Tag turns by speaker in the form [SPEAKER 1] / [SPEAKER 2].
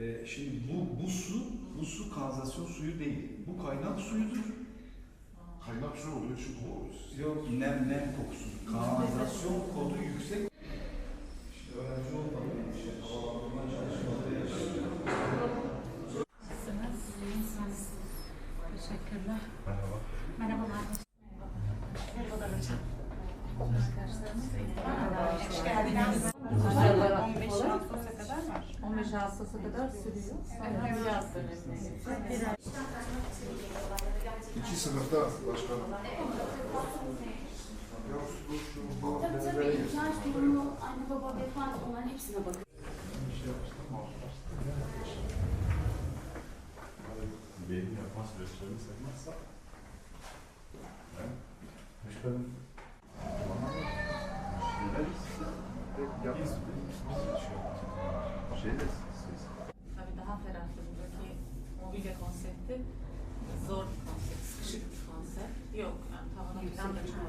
[SPEAKER 1] Ee, şimdi bu, bu su, bu su kanalizasyon suyu değil. Bu kaynak suyudur.
[SPEAKER 2] Kaynak su olduğu için kovuyoruz.
[SPEAKER 1] Yok nem nem kokusu. Kanalizasyon kodu yüksek. İşte öğrenci olmadığı için havalandırma çalışmaları yaşıyor.
[SPEAKER 3] Nasılsınız? Teşekkürler.
[SPEAKER 4] Merhaba. Merhabalar.
[SPEAKER 5] Merhabalar hocam. Arkadaşlarımız Merhaba. Hoş geldiniz. 15 Ağustos'a kadar var. 15 Ağustos'a kadar sürüyor. Sonra bir yaz dönemi.
[SPEAKER 2] İki sınıfta başkanım. Tabii tabii ihtiyaç durumu, anne baba vefat onların hepsine bakın.
[SPEAKER 4] Benim yapma süreçlerini saymazsa ben başkanım şeyler
[SPEAKER 1] yapız
[SPEAKER 4] biz şey siz.
[SPEAKER 5] Tabii daha ferahlı buradaki mobilya konsepti zor bir konsept, sıkışık bir konsept. Yok yani tavana falan da çok